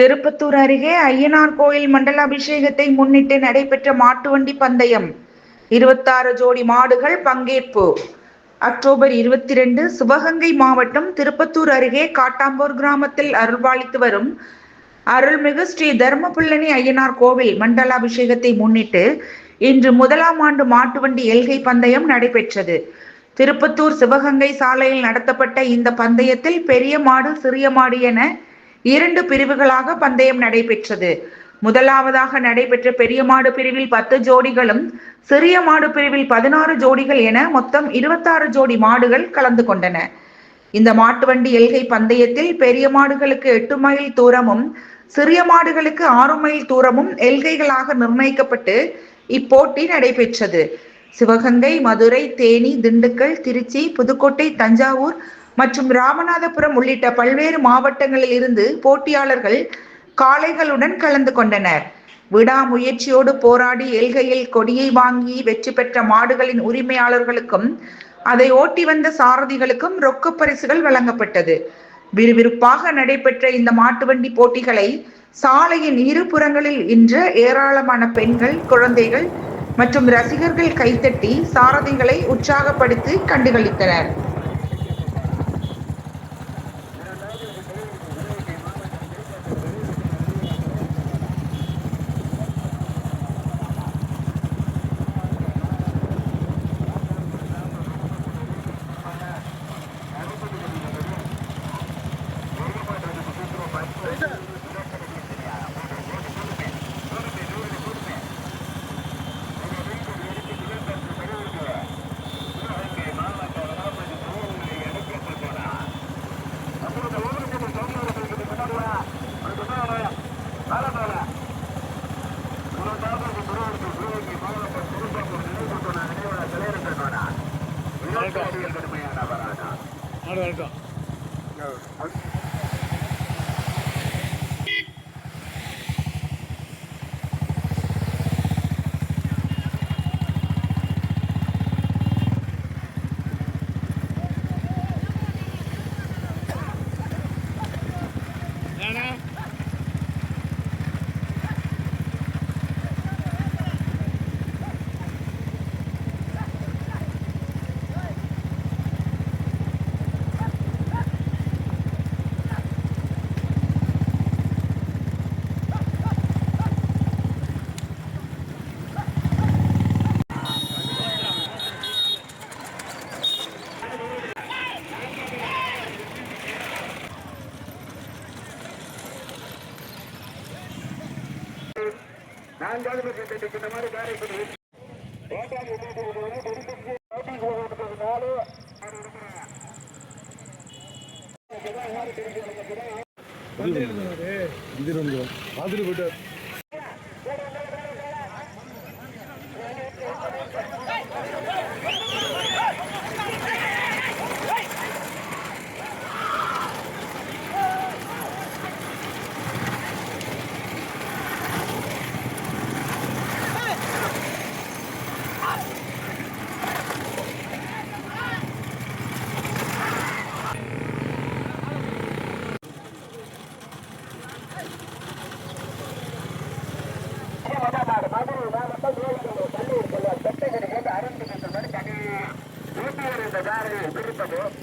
திருப்பத்தூர் அருகே ஐயனார் கோயில் மண்டல அபிஷேகத்தை முன்னிட்டு நடைபெற்ற மாட்டுவண்டி பந்தயம். இருபத்தாறு ஜோடி மாடுகள் பங்கேற்பு. அக்டோபர் இருபத்தி ரெண்டு சிவகங்கை மாவட்டம் திருப்பத்தூர் அருகே காட்டாம்பூர் கிராமத்தில் அருள்பாலித்து வரும் அருள்மிகு ஸ்ரீ தர்மபிள்ளனி ஐயனார் கோவில் மண்டலாபிஷேகத்தை முன்னிட்டு இன்று முதலாம் ஆண்டு மாட்டுவண்டி எல்கை பந்தயம் நடைபெற்றது. திருப்பத்தூர் சிவகங்கை சாலையில் நடத்தப்பட்ட இந்த பந்தயத்தில் பெரிய மாடு சிறிய மாடு என இரண்டு பிரிவுகளாக பந்தயம் நடைபெற்றது. முதலாவதாக நடைபெற்ற பெரிய மாடு பிரிவில் பத்து ஜோடிகளும் சிறிய மாடு பிரிவில் பதினாறு ஜோடிகள் என மொத்தம் இருபத்தாறு ஜோடி மாடுகள் கலந்து கொண்டன. இந்த மாட்டுவண்டி எல்கை பந்தயத்தில் பெரிய மாடுகளுக்கு எட்டு மைல் தூரமும் சிறிய மாடுகளுக்கு ஆறு மைல் தூரமும் எல்கைகளாக நிர்ணயிக்கப்பட்டு இப்போட்டி நடைபெற்றது. சிவகங்கை மதுரை தேனி திண்டுக்கல் திருச்சி புதுக்கோட்டை தஞ்சாவூர் மற்றும் ராமநாதபுரம் உள்ளிட்ட பல்வேறு மாவட்டங்களில் இருந்து போட்டியாளர்கள் காளைகளுடன் கலந்து கொண்டனர். விடாமுயற்சியோடு போராடி எல்கையில் கொடியை வாங்கி வெற்றி பெற்ற மாடுகளின் உரிமையாளர்களுக்கும் அதை ஓட்டி வந்த சாரதிகளுக்கும் ரொக்க பரிசுகள் வழங்கப்பட்டது. விறுவிறுப்பாக நடைபெற்ற இந்த மாட்டுவண்டி போட்டிகளை சாலையின் இரு புறங்களில் இன்ற ஏராளமான பெண்கள் குழந்தைகள் மற்றும் ரசிகர்கள் கைத்தட்டி சாரதிகளை உற்சாகப்படுத்தி கண்டுகளித்தனர். ஆடு நான்காவது பட்சத்தை இந்த மாதிரி காரைக்குடி ஓட்டாளி உள்ளிட்டவர்களோடு தெரிவித்து பார்த்துட்டு போயிட்டு Espérate, espérate,